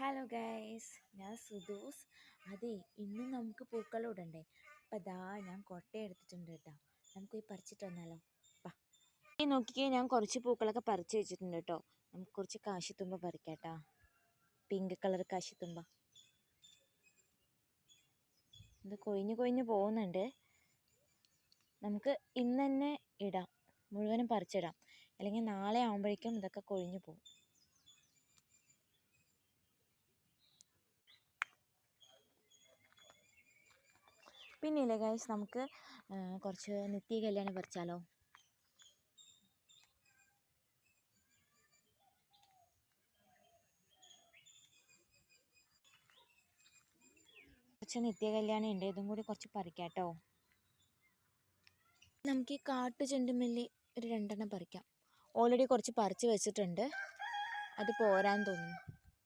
Hello guys ഞാൻ സുദൂസ്. അതെ ഇന്നും നമുക്ക് പൂക്കളൂടണ്ടേ അപ്പം ദാ ഞാൻ കൊട്ട എടുത്തിട്ടുണ്ട് കേട്ടോ. നമുക്ക് ഈ പറിച്ചിട്ട് വന്നാലോ? പാ ഈ നോക്കിക്കേ ഞാൻ കുറച്ച് പൂക്കളൊക്കെ പറിച്ച് വെച്ചിട്ടുണ്ട് കേട്ടോ. നമുക്ക് കുറച്ച് കാശിത്തുമ്പ പറിക്കാം പിങ്ക് കളർ കാശിത്തുമ്പ. ഇത് കൊഴിഞ്ഞ് കൊഴിഞ്ഞ് പോകുന്നുണ്ട്. നമുക്ക് ഇന്ന് തന്നെ ഇടാം. മുഴുവനും പറിച്ചിടാം. അല്ലെങ്കിൽ നാളെ ആകുമ്പോഴേക്കും ഇതൊക്കെ കൊഴിഞ്ഞു പോകും. പിന്നെ ഇല്ലേ ഗൈസ് നമുക്ക് കുറച്ച് നിത്യ കല്യാണം പറിച്ചാലോ? കുറച്ച് നിത്യ കല്യാണം ഉണ്ട് ഇതും കൂടി കുറച്ച് പറിക്കാട്ടോ. കേട്ടോ നമുക്ക് ഈ കാട്ടു ചെണ്ടുമല്ലി ഒരു രണ്ടെണ്ണം പറിക്കാം. ഓൾറെഡി കുറച്ച് പറിച്ച് വെച്ചിട്ടുണ്ട്. അത് പോരാൻ തോന്നുന്നു.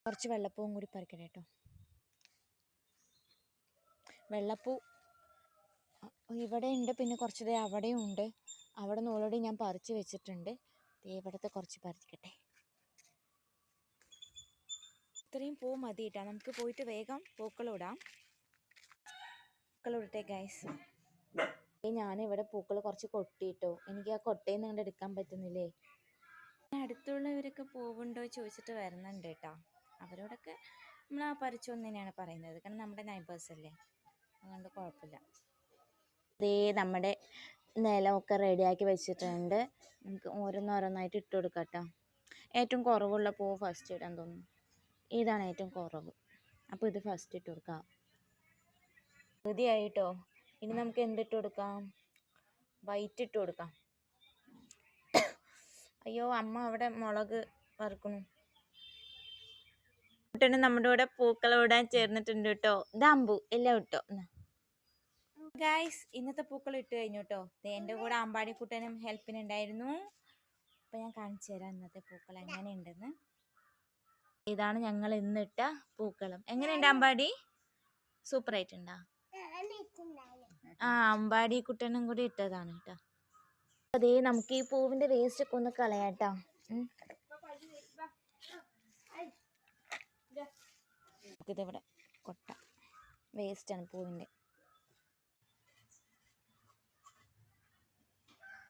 കുറച്ച് വെള്ളപ്പൂവും കൂടി പറിക്കട്ടെ കേട്ടോ വെള്ളപ്പൂ ഇവിടെ ഉണ്ട് പിന്നെ കുറച്ച് ദേ അവിടെയും ഉണ്ട്. അവിടെ നിന്ന് ഓൾറെഡി ഞാൻ പറിച്ച് വെച്ചിട്ടുണ്ട്. ദേ ഇവിടുത്തെ കുറച്ച് പറിക്കട്ടെ. ഇത്രയും പൂ മതി കേട്ടോ നമുക്ക് പോയിട്ട് വേഗം പൂക്കളിടാം പൂക്കളിടട്ടെ ഗൈസ് ഞാനിവിടെ പൂക്കൾ കുറച്ച് കൊട്ടിയിട്ടോ എനിക്ക് ആ കൊട്ടയിൽ നിന്ന് എടുക്കാൻ പറ്റുന്നില്ലേ? അടുത്തുള്ളവരൊക്കെ പൂവുണ്ടോ ചോദിച്ചിട്ട് വരുന്നുണ്ട് കേട്ടോ അവരോടൊക്കെ നമ്മൾ ആ പറിച്ചു തന്നെയാണ് പറയുന്നത്. കാരണം നമ്മുടെ നൈബേഴ്സ് അല്ലേ. അതുകൊണ്ട് കുഴപ്പമില്ല. ദേ നമ്മുടെ നിലമൊക്കെ റെഡിയാക്കി വെച്ചിട്ടുണ്ട്. നമുക്ക് ഓരോന്നോരോന്നായിട്ട് ഇട്ട് കൊടുക്കാം ഏറ്റവും കുറവുള്ള പൂവ് ഫസ്റ്റ് ഇടാൻ തോന്നുന്നു. ഇതാണ് ഏറ്റവും കുറവ്. അപ്പോൾ ഇത് ഫസ്റ്റ് ഇട്ട് കൊടുക്കാം. പകുതിയായിട്ടോ? ഇനി നമുക്ക് എന്തിട്ട് കൊടുക്കാം? വൈറ്റ് ഇട്ട് കൊടുക്കാം. അയ്യോ അമ്മ അവിടെ മുളക് വറുക്കണു കുട്ടനും നമ്മുടെ കൂടെ പൂക്കളം ഇടാൻ ചേർന്നിട്ടുണ്ട് കേട്ടോ. ദാമ്പു എല്ലാം ഇട്ടോ? എന്നാ. ഗായ്സ് ഇന്നത്തെ പൂക്കൾ ഇട്ട് കഴിഞ്ഞു കേട്ടോ എന്റെ കൂടെ അമ്പാടിക്കുട്ടനും ഹെൽപ്പിനുണ്ടായിരുന്നു അപ്പം ഞാൻ കാണിച്ചു തരാം ഇന്നത്തെ പൂക്കൾ എങ്ങനെയുണ്ടെന്ന്. ഇതാണ് ഞങ്ങൾ ഇന്നിട്ട പൂക്കളും. എങ്ങനെയുണ്ട് അമ്പാടി? സൂപ്പർ ആയിട്ടുണ്ടോ ആ അമ്പാടി കുട്ടനും കൂടി ഇട്ടതാണ് കേട്ടോ അതേ നമുക്ക് ഈ പൂവിന്റെ വേസ്റ്റ് ഒക്കെ ഒന്ന് കളയാട്ടോ. ഇതിവിടെ കൊട്ട. വേസ്റ്റാണ് പൂവിന്റെ